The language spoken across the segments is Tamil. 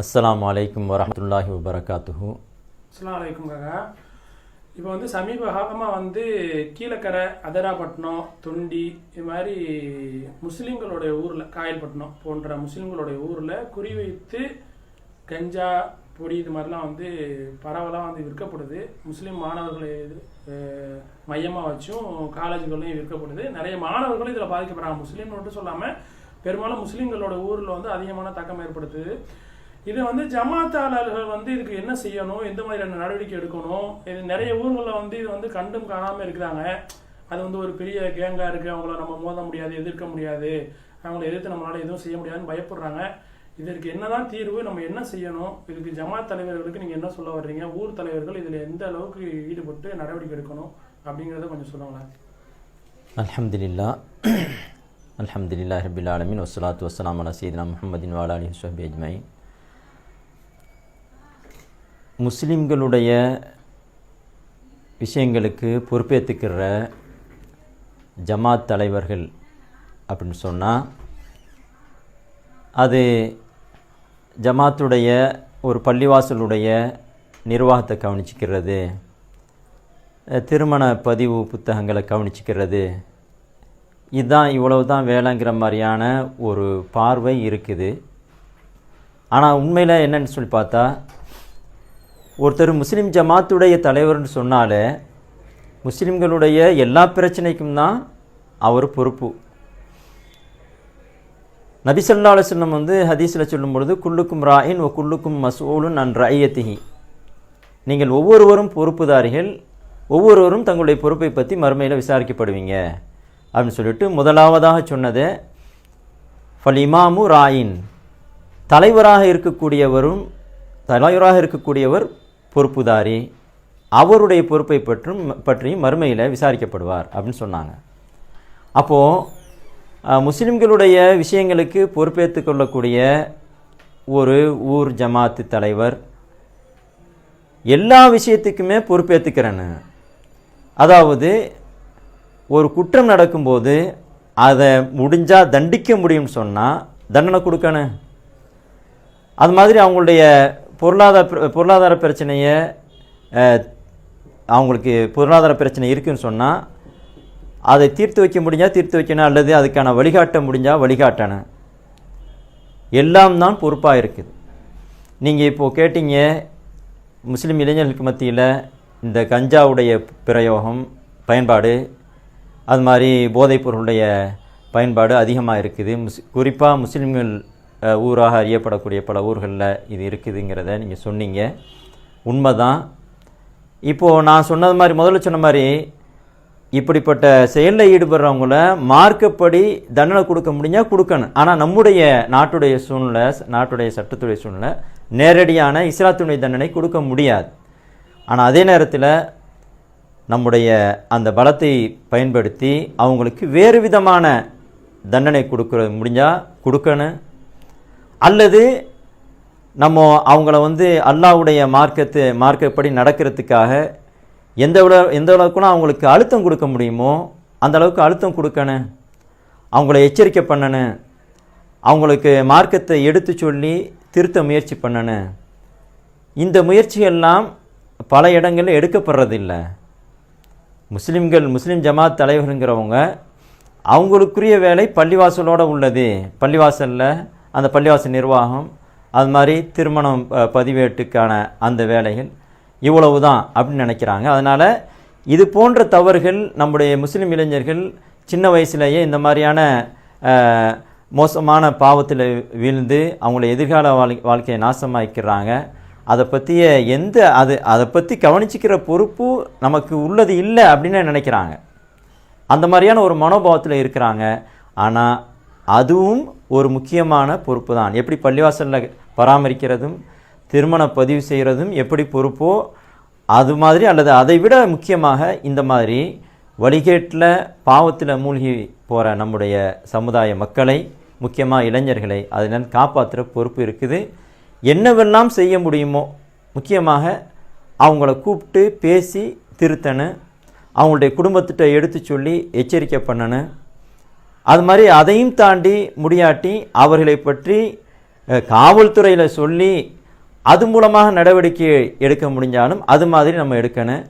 அஸ்லாம் அலைக்கும் வரமத்துல்லாஹி வபரகாத்துஹூ. அஸ்லாம் வலைக்கம் காக்கா. இப்போ வந்து சமீப காலமாக வந்து கீழக்கரை அதராப்பட்டினம் தொண்டி இது மாதிரி முஸ்லீம்களுடைய ஊரில் காயல்பட்டினம் போன்ற முஸ்லீம்களுடைய ஊரில் குறிவைத்து கஞ்சா பொடி இது மாதிரிலாம் வந்து பரவலாக வந்து விற்கப்படுது. முஸ்லீம் மாணவர்களை மையமாக வச்சும் காலேஜுகளையும் விற்கப்படுது. நிறைய மாணவர்களும் இதில் பாதிக்கப்படுறாங்க. முஸ்லீம் மட்டும் சொல்லாமல் பெரும்பாலும் முஸ்லீம்களோட ஊரில் வந்து அதிகமான தாக்கம் ஏற்படுத்துது. இது வந்து ஜமாத்தாளர்கள் வந்து இதுக்கு என்ன செய்யணும்? எந்த மாதிரியான நடவடிக்கை எடுக்கணும்? இது நிறைய ஊர்களில் வந்து இது வந்து கண்டும் காணாமல் இருக்கிறாங்க. அது வந்து ஒரு பெரிய கேங்காக இருக்குது அவங்கள நம்ம மோத முடியாது எதிர்க்க முடியாது. அவங்கள எதிர்த்து நம்மளால் எதுவும் செய்ய முடியாதுன்னு பயப்படுறாங்க. இதற்கு என்னதான் தீர்வு? நம்ம என்ன செய்யணும்? இதுக்கு ஜமாத் தலைவர்களுக்கு நீங்கள் என்ன சொல்ல வர்றீங்க? ஊர் தலைவர்கள் இதில் எந்த அளவுக்கு ஈடுபட்டு நடவடிக்கை எடுக்கணும்? அப்படிங்கிறத கொஞ்சம் சொல்லுங்களேன். அலமதுல்லா அலமதுல்லா ஹபில் ஆலமின். வசலாத்து வசலாம் அலா சீதனா முகமதின் வாலா அலி சுஹபி முஸ்லிம்களுடைய விஷயங்களுக்கு பொறுப்பேற்றுக்கிற ஜமாத் தலைவர்கள் அப்படின்னு சொன்னால் அது ஜமாத்துடைய ஒரு பள்ளிவாசலுடைய நிர்வாகத்தை கவனிச்சிக்கிறது திருமண பதிவு புத்தகங்களை கவனிச்சிக்கிறது. இதுதான் இவ்வளவு தான் வேலைங்கிற மாதிரியான ஒரு பார்வை இருக்குது. ஆனால் உண்மையில் என்னென்னு சொல்லி பார்த்தா ஒருத்தர் முஸ்லீம் ஜமாத்துடைய தலைவர்னு சொன்னாலே முஸ்லீம்களுடைய எல்லா பிரச்சனைக்கும் தான் அவர் பொறுப்பு. நபிசல்லா அலுவலம் வந்து ஹதீஸில் சொல்லும் பொழுது குல்லுக்கும் ராயின் ஒ குல்லுக்கும் மசூலுன் அன் ரஐயத்திஹி நீங்கள் ஒவ்வொருவரும் பொறுப்புதாரிகள் ஒவ்வொருவரும் தங்களுடைய பொறுப்பை பற்றி மறுமையில் விசாரிக்கப்படுவீங்க. அப்படின்னு சொல்லிட்டு முதலாவதாக சொன்னது ஃபல் இமாமு ராயின் தலைவராக இருக்கக்கூடியவரும் தலைவராக இருக்கக்கூடியவர் பொறுப்புதாரி அவருடைய பொறுப்பை பற்றும் பற்றியும் மறுமையில் விசாரிக்கப்படுவார் அப்படின்னு சொன்னாங்க. அப்போது முஸ்லிம்களுடைய விஷயங்களுக்கு பொறுப்பேற்று கொள்ளக்கூடிய ஒரு ஊர் ஜமாத்து தலைவர் எல்லா விஷயத்துக்குமே பொறுப்பேற்றுக்கிறேன்னு. அதாவது ஒரு குற்றம் நடக்கும்போது அதை முடிஞ்சால் தண்டிக்க முடியும்னு சொன்னால் தண்டனை கொடுக்கணும். அது மாதிரி அவங்களுடைய பொருளாதார பொருளாதார பிரச்சனையை அவங்களுக்கு பொருளாதார பிரச்சனை இருக்குன்னு சொன்னால் அதை தீர்த்து வைக்க முடிஞ்சால் தீர்த்து வைக்கணும் அல்லது அதுக்கான வழிகாட்ட முடிஞ்சால் வழிகாட்டணும். எல்லாம் தான் பொறுப்பாக இருக்குது. நீங்கள் இப்போது கேட்டீங்க முஸ்லீம் இளைஞர்களுக்கு மத்தியில் இந்த கஞ்சாவுடைய பிரயோகம் பயன்பாடு அது மாதிரி போதைப் பொருளுடைய பயன்பாடு அதிகமாக இருக்குது. முஸ் குறிப்பாக முஸ்லீம்கள் ஊராக அறியப்படக்கூடிய பல ஊர்களில் இது இருக்குதுங்கிறத நீங்கள் சொன்னீங்க. உண்மை தான் இப்போது நான் சொன்னது மாதிரி முதல்ல சொன்ன மாதிரி இப்படிப்பட்ட செயலில் ஈடுபடுறவங்கள மார்க்கப்படி தண்டனை கொடுக்க முடிஞ்சால் கொடுக்கணும். ஆனால் நம்முடைய நாட்டுடைய சூழ்நிலை நாட்டுடைய சட்டத்துடைய சூழ்நிலை நேரடியான இஸ்லாத்துடைய தண்டனை கொடுக்க முடியாது. ஆனால் அதே நேரத்தில் நம்முடைய அந்த பலத்தை பயன்படுத்தி அவங்களுக்கு வேறு விதமான தண்டனை கொடுக்குறது முடிஞ்சால் கொடுக்கணும். அல்லது நம்ம அவங்கள வந்து அல்லாஹ்வுடைய மார்க்கத்து மார்க்கப்படி நடக்கிறதுக்காக எந்த எந்த அளவுக்குலாம் அவங்களுக்கு அழுத்தம் கொடுக்க முடியுமோ அந்த அளவுக்கு அழுத்தம் கொடுக்கணும். அவங்கள எச்சரிக்கை பண்ணணும். அவங்களுக்கு மார்க்கத்தை எடுத்து சொல்லி திருத்த முயற்சி பண்ணணும். இந்த முயற்சியெல்லாம் பல இடங்களில் எடுக்கப்படுறதில்லை. முஸ்லீம்கள் முஸ்லீம் ஜமாத் தலைவருங்கிறவங்க அவங்களுக்குரிய வேலை பள்ளிவாசலோடு உள்ளது. பள்ளிவாசலில் அந்த பள்ளிவாசல் நிர்வாகம் அது மாதிரி திருமணம் பதிவேட்டுக்கான அந்த வேலைகள் இவ்வளவு தான் அப்படின்னு நினைக்கிறாங்க. அதனால் இது போன்ற தவறுகள் நம்முடைய முஸ்லீம் இளைஞர்கள் சின்ன வயசுலேயே இந்த மாதிரியான மோசமான பாவத்தில் வீழ்ந்து அவங்கள எதிர்கால வாழ் வாழ்க்கையை நாசமாக்கிறாங்க அதை பற்றிய எந்த அது அதை பற்றி கவனிச்சிக்கிற பொறுப்பு நமக்கு உள்ளது இல்லை அப்படின்னு நினைக்கிறாங்க. அந்த மாதிரியான ஒரு மனோபாவத்தில் இருக்கிறாங்க. ஆனால் அதுவும் ஒரு முக்கியமான பொறுப்பு தான் எப்படி பள்ளிவாசலில் பராமரிக்கிறதும் திருமண பதிவு செய்கிறதும் எப்படி பொறுப்போ அது மாதிரி அல்லது அதை விட முக்கியமாக இந்த மாதிரி வழிகேட்டில் பாவத்தில் மூழ்கி போகிற நம்முடைய சமுதாய மக்களை முக்கியமாக இளைஞர்களை அதில் காப்பாற்றுற பொறுப்பு இருக்குது. என்னவெல்லாம் செய்ய முடியுமோ முக்கியமாக அவங்கள கூப்பிட்டு பேசி திருத்தணும் அவங்களுடைய குடும்பத்திட்ட எடுத்து சொல்லி எச்சரிக்கை பண்ணணும் அது மாதிரி அதையும் தாண்டி முடியாட்டி அவர்களை பற்றி காவல்துறையில் சொல்லி அது மூலமாக நடவடிக்கை எடுக்க முடிஞ்சாலும் அது மாதிரி நம்ம எடுக்கணும்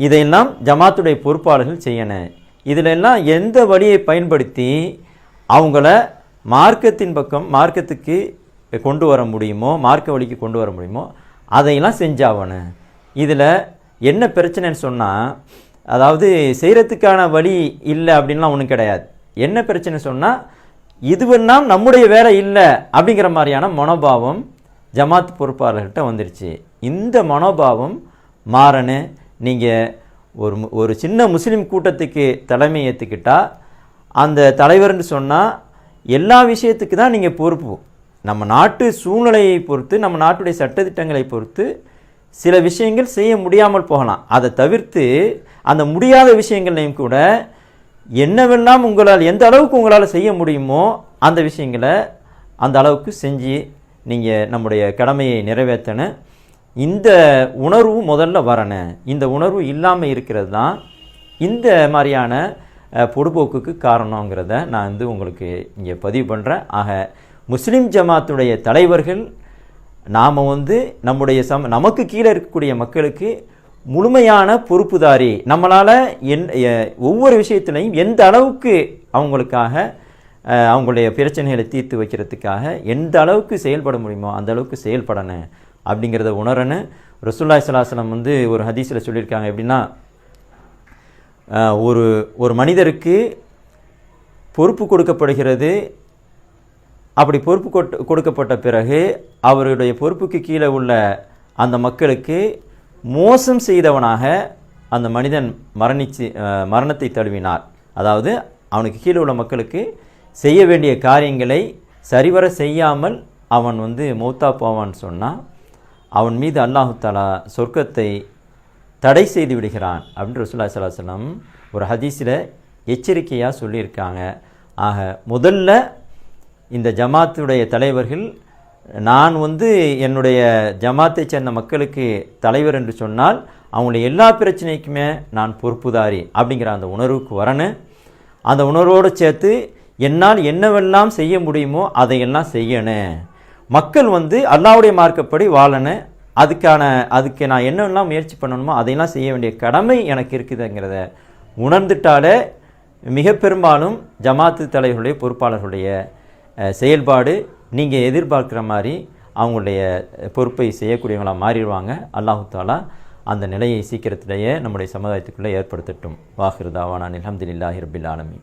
இதையெல்லாம் ஜமாத்துடைய பொறுப்பாளர்கள் செய்யணும் இதிலெல்லாம் எந்த வழியை பயன்படுத்தி அவங்கள மார்க்கத்தின் பக்கம் மார்க்கத்துக்கு கொண்டு வர முடியுமோ மார்க்க வழிக்கு கொண்டு வர முடியுமோ அதையெல்லாம் செஞ்சாவணும் இதில் என்ன பிரச்சனைன்னு சொன்னால் அதாவது செய்கிறதுக்கான வழி இல்லை அப்படின்லாம் ஒன்றும் கிடையாது. என்ன பிரச்சனை சொன்னால் இதுவெல்லாம் நம்முடைய வேலை இல்லை அப்படிங்கிற மாதிரியான மனோபாவம் ஜமாத் பொறுப்பாளர்கிட்ட வந்துருச்சு. இந்த மனோபாவம் மாறணும் நீங்கள் ஒரு ஒரு சின்ன முஸ்லீம் கூட்டத்துக்கு தலைமை ஏற்றுக்கிட்டால் அந்த தலைவர்னு சொன்னால் எல்லா விஷயத்துக்கு தான் நீங்கள் பொறுப்பு. நம்ம நாட்டு சூழ்நிலையை பொறுத்து நம்ம நாட்டுடைய சட்டத்திட்டங்களை பொறுத்து சில விஷயங்கள் செய்ய முடியாமல் போகலாம். அதை தவிர்த்து அந்த முடியாத விஷயங்களையும் கூட என்னவெல்லாம் உங்களால் எந்த அளவுக்கு உங்களால் செய்ய முடியுமோ அந்த விஷயங்களை அந்த அளவுக்கு செஞ்சு நீங்கள் நம்முடைய கடமையை நிறைவேற்றணும் இந்த உணர்வு முதல்ல வரணும். இந்த உணர்வு இல்லாமல் இருக்கிறது தான் இந்த மாதிரியான பொடுபோக்குக்கு காரணங்கிறத நான் வந்து உங்களுக்கு இங்கே பதிவு பண்ணுறேன் ஆக முஸ்லீம் ஜமாத்துடைய தலைவர்கள் நாம் வந்து நம்முடைய சம நமக்கு கீழே இருக்கக்கூடிய மக்களுக்கு முழுமையான பொறுப்புதாரி. நம்மளால் என் ஒவ்வொரு விஷயத்துலையும் எந்த அளவுக்கு அவங்களுக்காக அவங்களுடைய பிரச்சனைகளை தீர்த்து வைக்கிறதுக்காக எந்த அளவுக்கு செயல்பட முடியுமோ அந்த அளவுக்கு செயல்படணும் அப்படிங்கிறத உணரணும் ரசூல்லாய் சலாசலம் வந்து ஒரு ஹதீஸில் சொல்லியிருக்காங்க. எப்படின்னா ஒரு ஒரு மனிதருக்கு பொறுப்பு கொடுக்கப்படுகிறது. அப்படி பொறுப்பு கொட்- கொடுக்கப்பட்ட பிறகு அவருடைய பொறுப்புக்கு கீழே உள்ள அந்த மக்களுக்கு மோசம் செய்தவனாக அந்த மனிதன் மரணிச்சு மரணத்தை தழுவினார். அதாவது அவனுக்கு கீழே உள்ள மக்களுக்கு செய்ய வேண்டிய காரியங்களை சரிவர செய்யாமல் அவன் வந்து மௌத்தா போவான்னு சொன்னால் அவன் மீது அல்லாஹு தாலா சொர்க்கத்தை தடை செய்து விடுகிறான் அப்படின்னு ரசூல்லா சலாஹம் ஒரு ஹதீஸில் எச்சரிக்கையாக சொல்லியிருக்காங்க. ஆக முதல்ல இந்த ஜமாத்துடைய தலைவர்கள் நான் வந்து என்னுடைய ஜமாத்தை சேர்ந்த மக்களுக்கு தலைவர் என்று சொன்னால் அவங்களுடைய எல்லா பிரச்சனைக்குமே நான் பொறுப்புதாரி அப்படிங்கிற அந்த உணர்வுக்கு வரணும். அந்த உணர்வோடு சேர்த்து என்னால் என்னவெல்லாம் செய்ய முடியுமோ அதையெல்லாம் செய்யணும். மக்கள் வந்து அல்லாவுடைய மார்க்கப்படி வாழணும். அதுக்கான அதுக்கு நான் என்னெல்லாம் முயற்சி பண்ணணுமோ அதையெல்லாம் செய்ய வேண்டிய கடமை எனக்கு இருக்குதுங்கிறத உணர்ந்துட்டாலே மிக பெரும்பாலும் ஜமாத்து தலைவர்களுடைய பொறுப்பாளர்களுடைய செயல்பாடு நீங்கள் எதிர்பார்க்குற மாதிரி அவங்களுடைய பொறுப்பை செய்யக்கூடியவங்களாக மாறிடுவாங்க. அல்லாஹு தாலா அந்த நிலையை சீக்கிரத்திலேயே நம்முடைய சமுதாயத்துக்குள்ளே ஏற்படுத்தட்டும். வாஹிருதாவானா அல்ஹம்துலில்லாஹி ரபில் ஆலமி